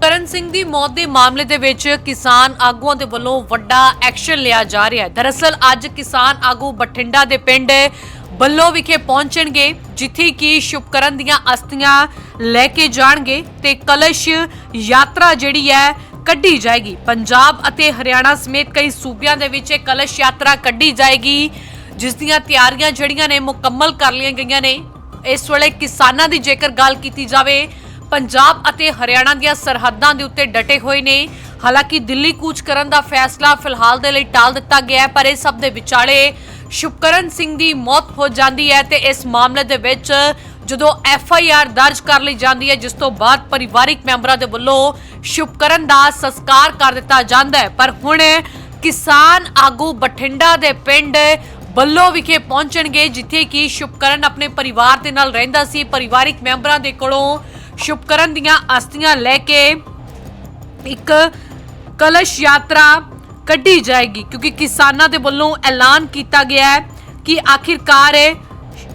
ਕਰਨ ਸਿੰਘ ਦੀ ਮੌਤ ਦੇ ਮਾਮਲੇ ਦੇ ਵਿੱਚ ਕਿਸਾਨ ਆਗੂਆਂ ਦੇ ਵੱਲੋਂ ਵੱਡਾ ਐਕਸ਼ਨ ਲਿਆ ਜਾ ਰਿਹਾ ਹੈ। ਦਰਅਸਲ ਅੱਜ ਕਿਸਾਨ ਆਗੂ ਬਠਿੰਡਾ ਦੇ ਪਿੰਡ ਬੱਲੋ ਵਿਖੇ ਪਹੁੰਚਣਗੇ, ਜਿੱਥੇ ਕਿ ਸ਼ੁਭਕਰਨ ਦੀਆਂ ਅਸਥੀਆਂ ਲੈ ਕੇ ਜਾਣਗੇ ਤੇ ਕਲਸ਼ ਯਾਤਰਾ ਜਿਹੜੀ ਹੈ ਕੱਢੀ ਜਾਏਗੀ। ਪੰਜਾਬ ਅਤੇ ਹਰਿਆਣਾ ਸਮੇਤ ਕਈ ਸੂਬਿਆਂ ਦੇ ਵਿੱਚ ਇਹ ਕਲਸ਼ ਯਾਤਰਾ ਕੱਢੀ ਜਾਏਗੀ, ਜਿਸ ਦੀਆਂ ਤਿਆਰੀਆਂ ਜਿਹੜੀਆਂ ਨੇ ਮੁਕੰਮਲ ਕਰ ਲਈਆਂ ਗਈਆਂ ਨੇ। ਇਸ ਵੇਲੇ ਕਿਸਾਨਾਂ ਦੀ ਜੇਕਰ ਗੱਲ ਕੀਤੀ ਜਾਵੇ ਪੰਜਾਬ ਅਤੇ ਹਰਿਆਣਾ ਦੀਆਂ ਸਰਹੱਦਾਂ ਦੇ ਉੱਤੇ ਡਟੇ ਹੋਏ ਨੇ। ਹਾਲਾਂਕਿ ਦਿੱਲੀ ਕੂਚ ਕਰਨ ਦਾ ਫੈਸਲਾ ਫਿਲਹਾਲ ਦੇ ਲਈ ਟਾਲ ਦਿੱਤਾ ਗਿਆ ਹੈ, ਪਰ ਇਹ ਸਭ ਦੇ ਵਿਚਾਲੇ ਸ਼ੁਭਕਰਨ ਸਿੰਘ ਦੀ ਮੌਤ ਹੋ ਜਾਂਦੀ ਹੈ ਤੇ ਇਸ ਮਾਮਲੇ ਦੇ ਵਿੱਚ ਜਦੋਂ ਐਫ ਆਈ ਆਰ ਦਰਜ ਕਰ ਲਈ ਜਾਂਦੀ ਹੈ, ਜਿਸ ਤੋਂ ਬਾਅਦ ਪਰਿਵਾਰਿਕ ਮੈਂਬਰਾਂ ਦੇ ਵੱਲੋਂ ਸ਼ੁਭਕਰਨ ਦਾ ਸੰਸਕਾਰ ਕਰ ਦਿੱਤਾ ਜਾਂਦਾ ਹੈ। ਪਰ ਹੁਣ ਕਿਸਾਨ ਆਗੂ ਬਠਿੰਡਾ ਦੇ ਪਿੰਡ ਬੱਲੋ ਵਿਖੇ ਪਹੁੰਚਣਗੇ, ਜਿੱਥੇ ਕਿ ਸ਼ੁਭਕਰਨ ਆਪਣੇ ਪਰਿਵਾਰ ਦੇ ਨਾਲ ਰਹਿੰਦਾ ਸੀ। ਪਰਿਵਾਰਿਕ ਮੈਂਬਰਾਂ ਦੇ ਕੋਲੋਂ ਸ਼ੁਭਕਰਨ ਦੀਆਂ ਅਸਥੀਆਂ ਲੈ ਕੇ ਇੱਕ ਕਲਸ਼ ਯਾਤਰਾ ਕੱਢੀ ਜਾਏਗੀ ਕਿਉਂਕਿ ਕਿਸਾਨਾਂ ਦੇ ਵੱਲੋਂ ਐਲਾਨ ਕੀਤਾ ਗਿਆ ਹੈ ਕਿ ਆਖਿਰਕਾਰ ਇਹ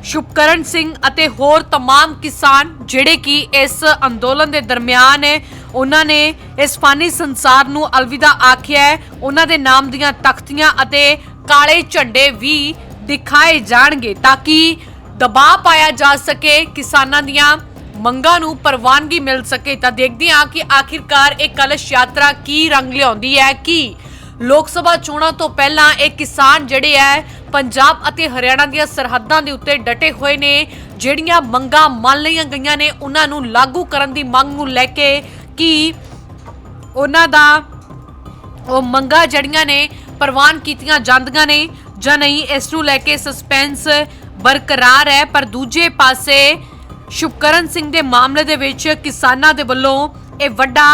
ਸ਼ੁਭਕਰਨ ਸਿੰਘ ਅਤੇ ਹੋਰ तमाम ਕਿਸਾਨ ਜਿਹੜੇ ਕਿ ਇਸ ਅੰਦੋਲਨ ਦੇ ਦਰਮਿਆਨ ਹੈ ਉਹਨਾਂ ਨੇ ਇਸ ਫਾਨੀ ਸੰਸਾਰ ਨੂੰ ਅਲਵਿਦਾ ਆਖਿਆ ਹੈ ਉਹਨਾਂ ਦੇ ਨਾਮ ਦੀਆਂ ਤਖਤੀਆਂ ਅਤੇ ਕਾਲੇ ਝੰਡੇ ਵੀ ਦਿਖਾਏ ਜਾਣਗੇ ਤਾਂ ਕਿ ਦਬਾਅ ਪਾਇਆ ਜਾ ਸਕੇ ਕਿਸਾਨਾਂ ਦੀਆਂ ਮੰਗਾਂ ਨੂੰ ਪ੍ਰਵਾਨਗੀ ਮਿਲ ਸਕੇ ਤਾਂ ਦੇਖਦੇ ਹਾਂ ਕਿ ਆਖਿਰਕਾਰ ਇਹ ਕਲਸ਼ ਯਾਤਰਾ ਕੀ ਰੰਗ ਲਿਆਉਂਦੀ ਹੈ, ਕੀ ਲੋਕ ਸਭਾ ਚੋਣਾਂ ਤੋਂ ਪਹਿਲਾਂ ਇਹ ਕਿਸਾਨ ਜਿਹੜੇ ਹੈ, ਪੰਜਾਬ ਅਤੇ ਹਰਿਆਣਾ ਦੀਆਂ ਸਰਹੱਦਾਂ ਦੇ ਉੱਤੇ ਡਟੇ ਹੋਏ ਨੇ, ਜਿਹੜੀਆਂ ਮੰਗਾਂ ਮੰਨ ਲਈਆਂ ਗਈਆਂ ਨੇ, ਉਹਨਾਂ ਨੂੰ ਲਾਗੂ ਕਰਨ ਦੀ ਮੰਗ ਨੂੰ ਲੈ ਕੇ ਕਿ ਉਹਨਾਂ ਦਾ ਉਹ ਮੰਗਾਂ ਜੜੀਆਂ ਨੇ ਪ੍ਰਵਾਨ ਕੀਤੀਆਂ ਜਾਂਦੀਆਂ ਨੇ ਜਾਂ ਨਹੀਂ, ਇਸ ਨੂੰ ਲੈ ਕੇ ਸਸਪੈਂਸ ਬਰਕਰਾਰ ਹੈ, ਪਰ ਦੂਜੇ ਪਾਸੇ ਸ਼ੁਭਕਰਨ ਸਿੰਘ ਦੇ ਮਾਮਲੇ ਦੇ ਵਿੱਚ ਕਿਸਾਨਾਂ ਦੇ ਵੱਲੋਂ ਇਹ ਵੱਡਾ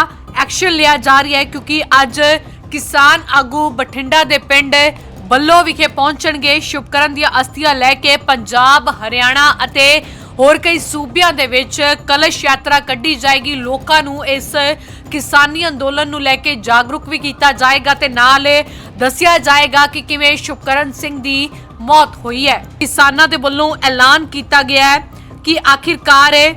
ਐਕਸ਼ਨ ਲਿਆ ਜਾ ਰਿਹਾ ਹੈ ਕਿਉਂਕਿ ਅੱਜ ਕਿਸਾਨ ਆਗੂ ਬਠਿੰਡਾ ਦੇ ਪਿੰਡ ਬੱਲੋ ਵਿਖੇ ਪਹੁੰਚਣਗੇ। ਸ਼ੁਭਕਰਨ ਦੀਆਂ ਅਸਥੀਆਂ ਲੈ ਕੇ ਪੰਜਾਬ, ਹਰਿਆਣਾ ਅਤੇ ਹੋਰ ਕਈ ਸੂਬਿਆਂ ਦੇ ਵਿੱਚ ਕਲਸ਼ ਯਾਤਰਾ ਕੱਢੀ ਜਾਏਗੀ। ਲੋਕਾਂ ਨੂੰ ਇਸ ਕਿਸਾਨੀ ਅੰਦੋਲਨ ਨੂੰ ਲੈ ਕੇ ਜਾਗਰੂਕ ਵੀ ਕੀਤਾ ਜਾਏਗਾ ਤੇ ਨਾਲ ਦੱਸਿਆ ਜਾਏਗਾ ਕਿ ਕਿਵੇਂ ਸ਼ੁਭਕਰਨ ਸਿੰਘ ਦੀ ਮੌਤ ਹੋਈ ਹੈ। ਕਿਸਾਨਾਂ ਦੇ ਵੱਲੋਂ ਐਲਾਨ ਕੀਤਾ ਗਿਆ ਹੈ ਕਿ ਆਖਿਰਕਾਰ ਇਹ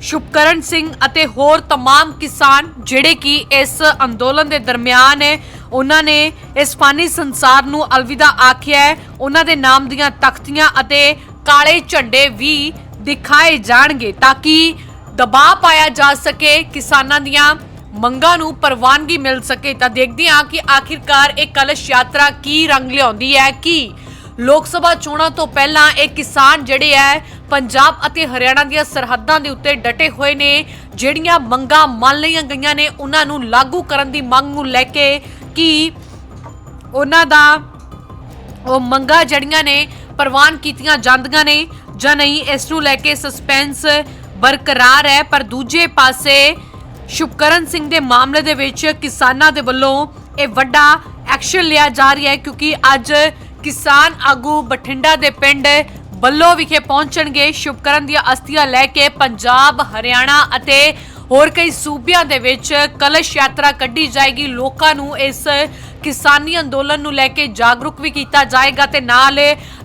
ਸ਼ੁਭਕਰਨ ਸਿੰਘ ਅਤੇ ਹੋਰ तमाम ਕਿਸਾਨ ਜਿਹੜੇ ਕਿ ਇਸ ਅੰਦੋਲਨ ਦੇ ਦਰਮਿਆਨ ਹੈ ਉਹਨਾਂ ਨੇ ਇਸ ਫਾਨੀ ਸੰਸਾਰ ਨੂੰ ਅਲਵਿਦਾ ਆਖਿਆ ਹੈ ਉਹਨਾਂ ਦੇ ਨਾਮ ਦੀਆਂ ਤਖਤੀਆਂ ਅਤੇ ਕਾਲੇ ਝੰਡੇ ਵੀ ਦਿਖਾਏ ਜਾਣਗੇ ਤਾਂ ਕਿ ਦਬਾਅ ਪਾਇਆ ਜਾ ਸਕੇ ਕਿਸਾਨਾਂ ਦੀਆਂ ਮੰਗਾਂ ਨੂੰ ਪ੍ਰਵਾਨਗੀ ਮਿਲ ਸਕੇ ਤਾਂ ਦੇਖਦੇ ਹਾਂ ਕਿ ਆਖਿਰਕਾਰ ਇਹ ਕਲਸ਼ ਯਾਤਰਾ ਕੀ ਰੰਗ ਲਿਆਉਂਦੀ ਹੈ ਕੀ ਲੋਕ ਸਭਾ ਚੋਣਾਂ ਤੋਂ ਪਹਿਲਾਂ ਇਹ ਕਿਸਾਨ ਜਿਹੜੇ ਹੈ ਪੰਜਾਬ ਅਤੇ ਹਰਿਆਣਾ ਦੀਆਂ ਸਰਹੱਦਾਂ ਦੇ ਉੱਤੇ ਡਟੇ ਹੋਏ ਨੇ, ਜਿਹੜੀਆਂ ਮੰਗਾਂ ਮੰਨ ਲਈਆਂ ਗਈਆਂ ਨੇ, ਉਹਨਾਂ ਨੂੰ ਲਾਗੂ ਕਰਨ ਦੀ ਮੰਗ ਨੂੰ ਲੈ ਕੇ ਕਿ ਉਹਨਾਂ ਦਾ ਉਹ ਮੰਗਾਂ ਜਿਹੜੀਆਂ ਨੇ, ਪ੍ਰਵਾਨ ਕੀਤੀਆਂ ਜਾਂਦੀਆਂ ਨੇ ਜਾਂ ਨਹੀਂ, ਇਸ ਨੂੰ ਲੈ ਕੇ ਸਸਪੈਂਸ ਬਰਕਰਾਰ ਹੈ। ਪਰ ਦੂਜੇ ਪਾਸੇ ਸ਼ੁਭਕਰਨ ਸਿੰਘ ਦੇ ਮਾਮਲੇ ਦੇ ਵਿੱਚ ਕਿਸਾਨਾਂ ਦੇ ਵੱਲੋਂ ਇਹ ਵੱਡਾ ਐਕਸ਼ਨ ਲਿਆ ਜਾ ਰਿਹਾ ਹੈ, ਕਿਉਂਕਿ ਅੱਜ ਕਿਸਾਨ ਆਗੂ ਬਠਿੰਡਾ ਦੇ ਪਿੰਡ ਬੱਲੋ ਵਿਖੇ ਪਹੁੰਚਣਗੇ। ਸ਼ੁਭਕਰਨ ਦੀਆਂ ਅਸਥੀਆਂ ਲੈ ਕੇ ਪੰਜਾਬ, ਹਰਿਆਣਾ ਅਤੇ ਹੋਰ ਕਈ ਸੂਬਿਆਂ ਦੇ ਵਿੱਚ ਕਲਸ਼ ਯਾਤਰਾ ਕੱਢੀ ਜਾਏਗੀ। ਲੋਕਾਂ ਨੂੰ ਇਸ ਕਿਸਾਨੀ ਅੰਦੋਲਨ ਨੂੰ ਲੈ ਕੇ ਜਾਗਰੂਕ ਵੀ ਕੀਤਾ ਜਾਏਗਾ ਤੇ ਨਾਲ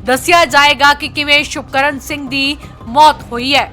ਦੱਸਿਆ ਜਾਏਗਾ ਕਿ ਕਿਵੇਂ ਸ਼ੁਭਕਰਨ ਸਿੰਘ ਦੀ ਮੌਤ ਹੋਈ ਹੈ।